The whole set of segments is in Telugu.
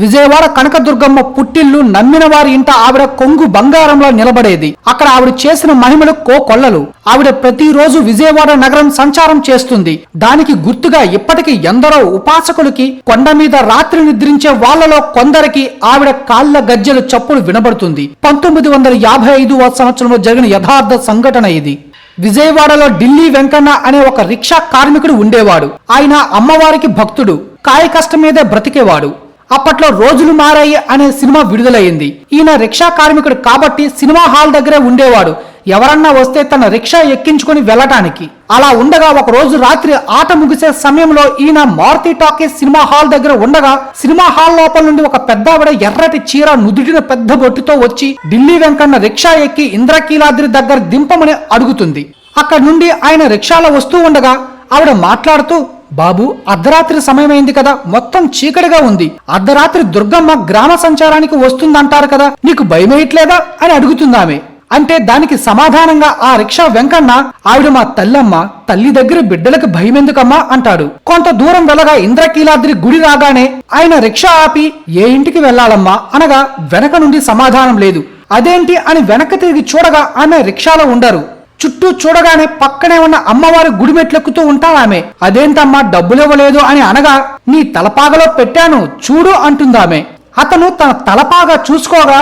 విజయవాడ కనకదుర్గమ్మ పుట్టిల్లు నమ్మిన వారి ఇంట ఆవిడ కొంగు బంగారంలో నిలబడేది. అక్కడ ఆవిడ చేసిన మహిమలు కో కొల్లలు ఆవిడ ప్రతిరోజు విజయవాడ నగరం సంచారం చేస్తుంది. దానికి గుర్తుగా ఇప్పటికీ ఎందరో ఉపాసకులకి కొండ మీద రాత్రి నిద్రించే వాళ్ళలో కొందరికి ఆవిడ కాళ్ళ గజ్జెలు చప్పుడు వినబడుతుంది. పంతొమ్మిది వందల యాభై ఐదు సంవత్సరంలో జరిగిన యథార్థ సంఘటన ఇది. విజయవాడలో ఢిల్లీ వెంకన్న అనే ఒక రిక్షా కార్మికుడు ఉండేవాడు. ఆయన అమ్మవారికి భక్తుడు. కాయ కష్టం మీదే బ్రతికేవాడు. అప్పట్లో రోజులు మారాయి అనే సినిమా విడుదలయ్యింది. ఈయన రిక్షా కార్మికుడు కాబట్టి సినిమా హాల్ దగ్గరే ఉండేవాడు. ఎవరన్నా వస్తే తన రిక్షా ఎక్కించుకొని వెళ్ళటానికి. అలా ఉండగా ఒక రోజు రాత్రి ఆట ముగిసే సమయంలో ఈయన మారుతి టాకీస్ సినిమా హాల్ దగ్గర ఉండగా సినిమా హాల్ లోపల నుండి ఒక పెద్దావిడ ఎర్రటి చీర నుదుటిన పెద్ద బొట్టుతో వచ్చి ఢిల్లీ వెంకన్న రిక్షా ఎక్కి ఇంద్రకీలాద్రి దగ్గర దింపమని అడుగుతుంది. అక్కడి నుండి ఆయన రిక్షాలో వస్తూ ఉండగా ఆవిడ మాట్లాడుతూ బాబు అర్ధరాత్రి సమయమైంది కదా మొత్తం చీకటిగా ఉంది. అర్ధరాత్రి దుర్గమ్మ గ్రామ సంచారానికి వస్తుందంటారు కదా నీకు భయమేయట్లేదా అని అడుగుతుందామె అంటే దానికి సమాధానంగా ఆ రిక్షా వెంకన్న ఆవిడ మా తల్లమ్మ తల్లి దగ్గర బిడ్డలకు భయమెందుకమ్మా అంటాడు. కొంత దూరం వెళ్ళగా ఇంద్రకీలాద్రి గుడి రాగానే ఆయన రిక్షా ఆపి ఏ ఇంటికి వెళ్ళాలమ్మా? అనగా వెనక నుండి సమాధానం లేదు. అదేంటి? అని వెనక్కి తిరిగి చూడగా ఆమె రిక్షాలో ఉండరు. చుట్టూ చూడగానే పక్కనే ఉన్న అమ్మవారి గుడి మెట్లెక్కుతూ ఉంటారామె అదేంటమ్మా డబ్బులివ్వలేదు అని అనగా నీ తలపాగలో పెట్టాను చూడు అంటుందామె. అతను తన తలపాగా చూసుకోగా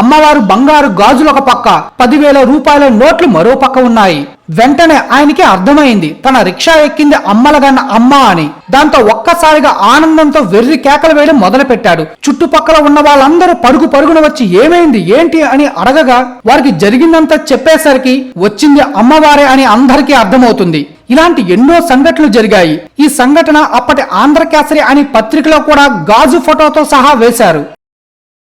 అమ్మవారు బంగారు గాజులు ఒక పక్క పదివేల రూపాయల నోట్లు మరో పక్క ఉన్నాయి. వెంటనే ఆయనకి అర్థమైంది. తన రిక్షా ఎక్కింది అమ్మలగన్న అమ్మ అని. దాంతో ఒక్కసారిగా ఆనందంతో వెర్రి కేకలు వేయడం మొదలుపెట్టాడు. చుట్టుపక్కల ఉన్న వాళ్ళందరూ పరుగు పరుగున వచ్చి ఏమైంది? ఏంటి? అని అడగగా వారికి జరిగిందంతా చెప్పేసరికి వచ్చింది అమ్మవారే అని అందరికీ అర్థమవుతుంది. ఇలాంటి ఎన్నో సంఘటనలు జరిగాయి. ఈ సంఘటన అప్పటి ఆంధ్రకేసరి అని పత్రికలో కూడా గాజు ఫోటోతో సహా వేశారు.